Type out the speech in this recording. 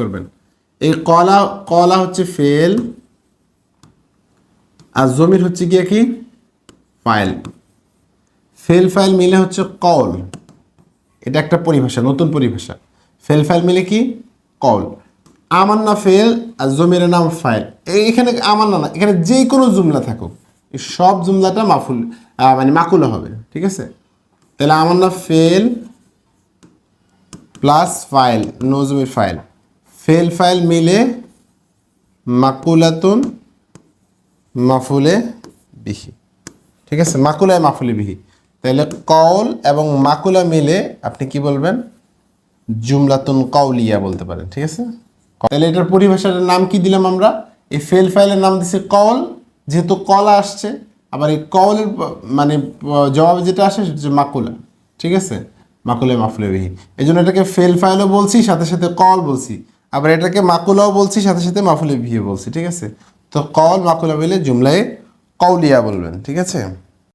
করবেন। এই কলা কলা হচ্ছে ফেল, আর জমির হচ্ছে গিয়ে কি? ফাইল। ফেল, ফাইল মিলে হচ্ছে কল এটা একটা পরিভাষা, নতুন পরিভাষা। ফেল, ফাইল মিলে কি? কল আমার না ফেল আর জমির নাম ফাইল। এখানে আমার না না এখানে যে কোনো জুমলা থাকুক সব জুমলাটা মাফুল মানে মাকুলা হবে, ঠিক আছে? তাহলে আমার না ফেল প্লাস ফাইল নজমির ফাইল। ফেল ফাইল মিলে মাকুলাতুন মাফুলে বিহি। ঠিক আছে? মাকুলায় মাফুলে বিহি। তাহলে কল এবং মাকুলা মিলে আপনি কি বলবেন? জুমলাতুন কৌলিয়া বলতে পারেন, ঠিক আছে? তাহলে এটার পরিভাষার নাম কি দিলাম আমরা? এই ফেল ফাইলের নাম দিচ্ছে কল যেহেতু কলা আসছে, আবার এই কলের মানে জবাবে যেটা আসে সেটা হচ্ছে মাকুলা, ঠিক আছে? মাকুলে মাফুলে বিহি। এই জন্য এটাকে ফেল ফাইলও বলছি, সাথে সাথে কল বলছি। আবার এটাকে মাকুলাও বলছি, সাথে সাথে মাফুলে বিয়ে বলছি, ঠিক আছে? তো কল মাকুলা বলে জুমলায় কৌলিয়া বলবেন, ঠিক আছে?